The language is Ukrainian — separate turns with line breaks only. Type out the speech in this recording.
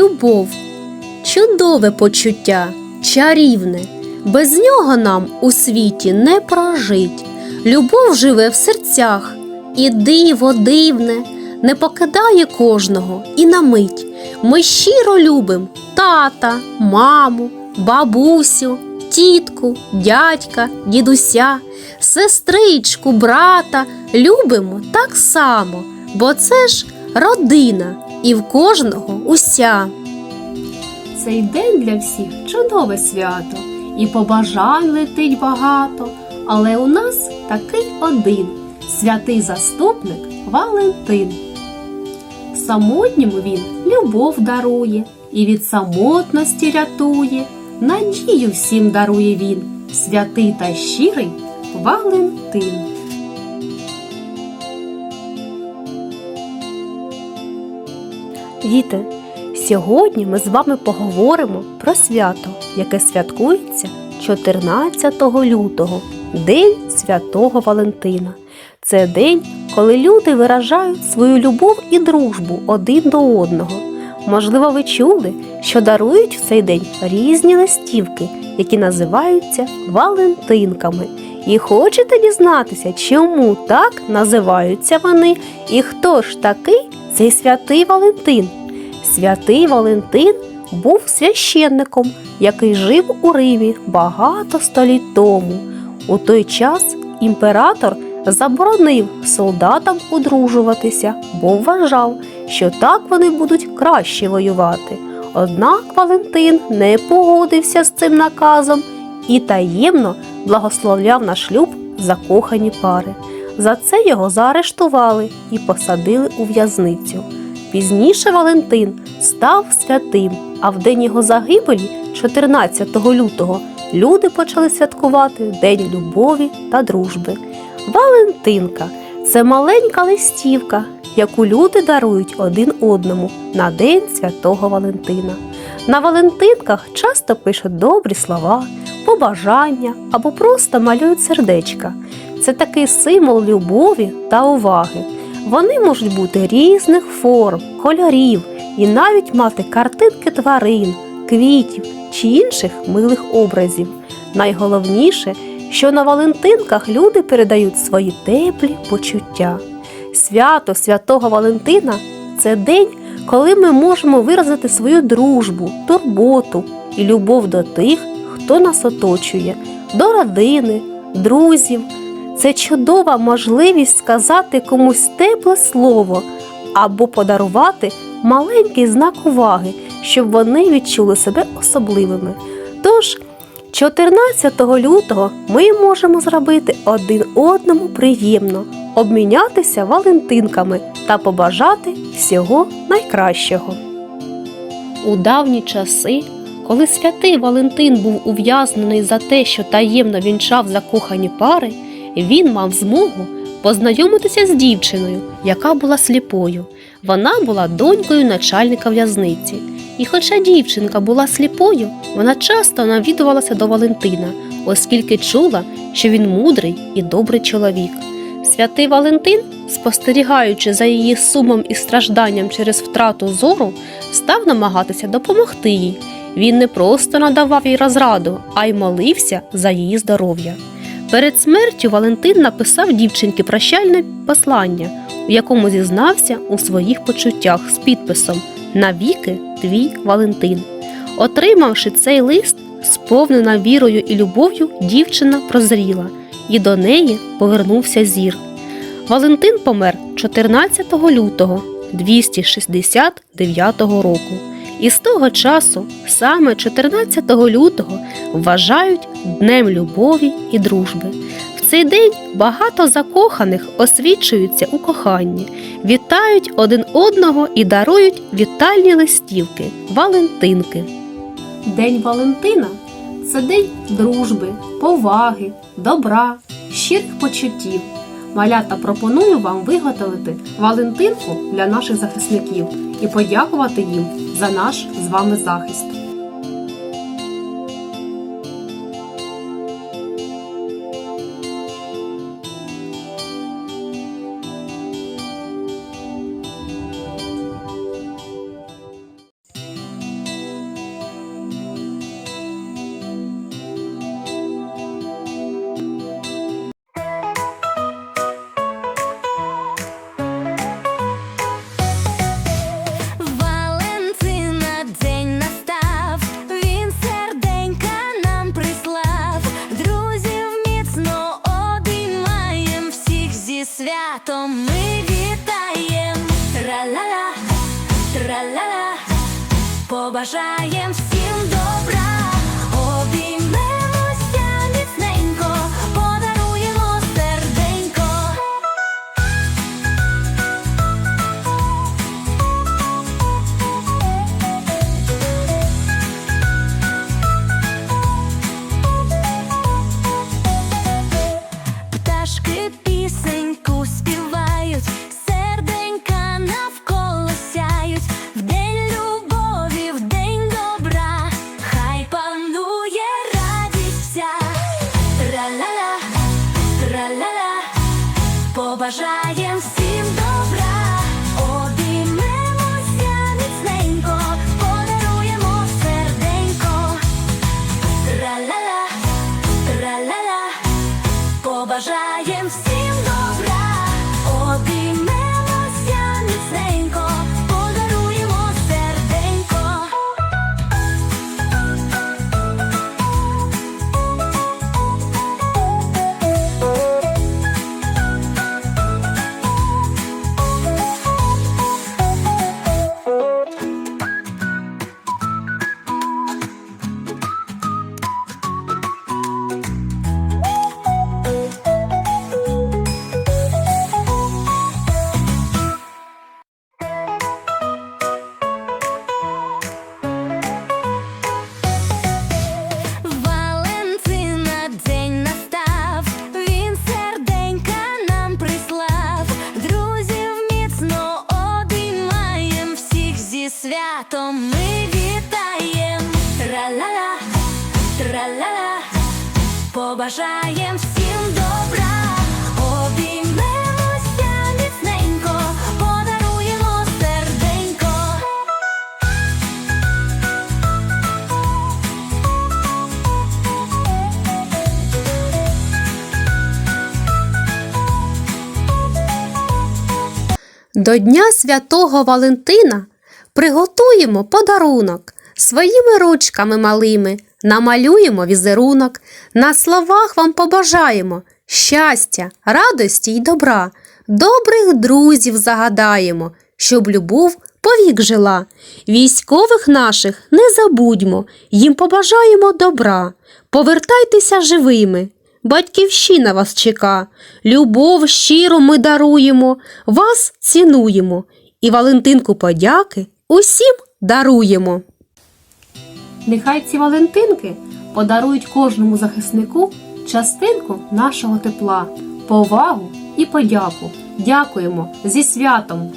Любов чудове почуття, чарівне. Без нього нам у світі не прожить. Любов живе в серцях, і диво дивне, не покидає кожного і на мить. Ми щиро любим тата, маму, бабусю, тітку, дядька, дідуся, сестричку, брата любимо так само, бо це ж родина і в кожного уся. Цей день для всіх чудове свято, і побажань летить багато, але у нас такий один святий заступник Валентин. Самотньому він любов дарує і від самотності рятує, надію всім дарує він, святий та щирий Валентин. Діти, сьогодні ми з вами поговоримо про свято, яке святкується 14 лютого, День Святого Валентина. Це день, коли люди виражають свою любов і дружбу один до одного. Можливо, ви чули, що дарують в цей день різні листівки, які називаються Валентинками. І хочете дізнатися, чому так називаються вони, і хто ж такий цей святий Валентин? Святий Валентин був священником, який жив у Римі багато століть тому. У той час імператор заборонив солдатам одружуватися, бо вважав, що так вони будуть краще воювати. Однак Валентин не погодився з цим наказом і таємно благословляв на шлюб закохані пари. За це його заарештували і посадили у в'язницю. Пізніше Валентин став святим, а в день його загибелі, 14 лютого, люди почали святкувати День любові та дружби. Валентинка це маленька листівка, яку люди дарують один одному на День Святого Валентина. На Валентинках часто пишуть добрі слова, побажання або просто малюють сердечка. Це такий символ любові та уваги. Вони можуть бути різних форм, кольорів і навіть мати картинки тварин, квітів чи інших милих образів. Найголовніше, що на Валентинках люди передають свої теплі почуття. Свято Святого Валентина це день, коли ми можемо виразити свою дружбу, турботу і любов до тих, хто нас оточує, до родини, друзів. Це чудова можливість сказати комусь тепле слово або подарувати маленький знак уваги, щоб вони відчули себе особливими. Тож, 14 лютого ми можемо зробити один одному приємно, обмінятися валентинками та побажати всього найкращого. У давні часи, коли святий Валентин був ув'язнений за те, що таємно вінчав закохані пари, він мав змогу познайомитися з дівчиною, яка була сліпою. Вона була донькою начальника в'язниці. І хоча дівчинка була сліпою, вона часто навідувалася до Валентина, оскільки чула, що він мудрий і добрий чоловік. Святий Валентин, спостерігаючи за її сумом і стражданням через втрату зору, став намагатися допомогти їй. Він не просто надавав їй розраду, а й молився за її здоров'я. Перед смертю Валентин написав дівчинці прощальне послання, в якому зізнався у своїх почуттях з підписом Навіки твій Валентин. Отримавши цей лист, сповнена вірою і любов'ю, дівчина прозріла, і до неї повернувся зір. Валентин помер 14 лютого 269 року. І з того часу, саме 14 лютого, вважають Днем любові і дружби. В цей день багато закоханих освічуються у коханні, вітають один одного і дарують вітальні листівки, Валентинки. День Валентина це день дружби, поваги, добра, щирих почуттів. Малята пропоную вам виготовити Валентинку для наших захисників і подякувати їм за наш з вами захист.
святом ми вітаєм, тра-ла-ла, тра-ла-ла, побажаєм. Всім добра, обіймемося міцненько, подаруємо серденько.
До Дня Святого Валентина приготуємо подарунок своїми ручками малими, намалюємо візерунок, на словах вам побажаємо щастя, радості й добра, добрих друзів загадаємо, щоб любов повік жила. Військових наших не забудьмо, їм побажаємо добра. Повертайтеся живими. Батьківщина вас чека, любов щиро ми даруємо, вас цінуємо і Валентинку подяки усім даруємо. Нехай ці Валентинки подарують кожному захиснику частинку нашого тепла, повагу і подяку. Дякуємо зі святом!